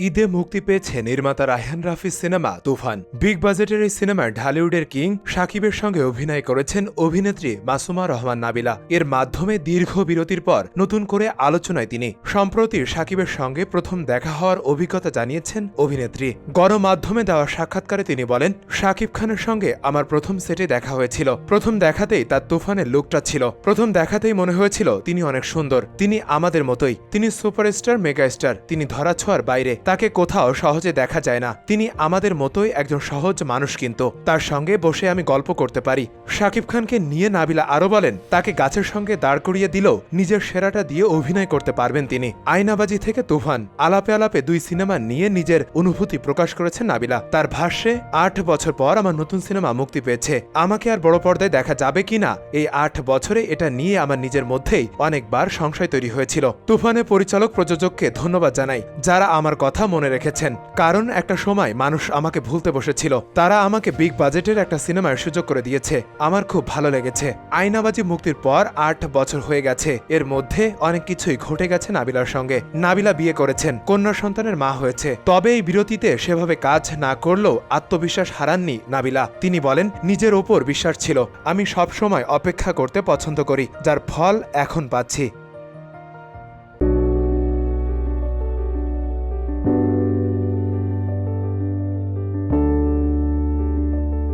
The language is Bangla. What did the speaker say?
ঈদে মুক্তি পেয়েছে নির্মাতা রায়হান রাফির সিনেমা তুফান। বিগ বাজেটের এই সিনেমায় ঢালিউডের কিং সাকিবের সঙ্গে অভিনয় করেছেন অভিনেত্রী মাসুমা রহমান নাবিলা। এর মাধ্যমে দীর্ঘ বিরতির পর নতুন করে আলোচনায় তিনি। সম্প্রতি সাকিবের সঙ্গে প্রথম দেখা হওয়ার অভিজ্ঞতা জানিয়েছেন অভিনেত্রী। গণমাধ্যমে দেওয়া সাক্ষাৎকারে তিনি বলেন, সাকিব খানের সঙ্গে আমার প্রথম সেটে দেখা হয়েছিল। প্রথম দেখাতেই তার তুফানের লুকটা ছিল। প্রথম দেখাতেই মনে হয়েছিল তিনি অনেক সুন্দর। তিনি আমাদের মতোই। তিনি সুপারস্টার, মেগাস্টার। তিনি ধরাছোঁয়ার বাইরে। তাকে কোথাও সহজে দেখা যায় না। তিনি আমাদের মতোই একজন সহজ মানুষ কিন্তু। তার সঙ্গে বসে আমি গল্প করতে পারি। শাকিব খানকে নিয়ে নাবিলা আরও বলেন, তাকে গাছের সঙ্গে দাঁড় করিয়ে দিলেও নিজের সেরাটা দিয়ে অভিনয় করতে পারবেন তিনি। আয়নাবাজি থেকে তুফান, আলাপে আলাপে দুই সিনেমা নিয়ে নিজের অনুভূতি প্রকাশ করেছেন নাবিলা। তার ভাষ্যে, আট বছর পর আমার নতুন সিনেমা মুক্তি পেয়েছে। আমাকে আর বড় পর্দায় দেখা যাবে কিনা এই আট বছরে এটা নিয়ে আমার নিজের মধ্যেই অনেকবার সংশয় তৈরি হয়েছিল। তুফানের পরিচালক প্রযোজককে ধন্যবাদ জানাই, যারা আমার কথা মনে রেখেছেন। কারণ একটা সময় মানুষ আমাকে ভুলতে বসেছিল। তারা আমাকে বিগ বাজেটের একটা সিনেমার সুযোগ করে দিয়েছে। আমার খুব ভালো লেগেছে। আয়নাবাজি মুক্তির পর আট বছর হয়ে গেছে। এর মধ্যে অনেক কিছুই ঘটে গেছে নাবিলার সঙ্গে। নাবিলা বিয়ে করেছেন। কন্যা সন্তানের মা হয়েছে। তবে এই বিরতিতে সেভাবে কাজ না করলেও আত্মবিশ্বাস হারাননি নাবিলা। তিনি বলেন, নিজের ওপর বিশ্বাস ছিল। আমি সব সময় অপেক্ষা করতে পছন্দ করি। যার ফল এখন পাচ্ছি।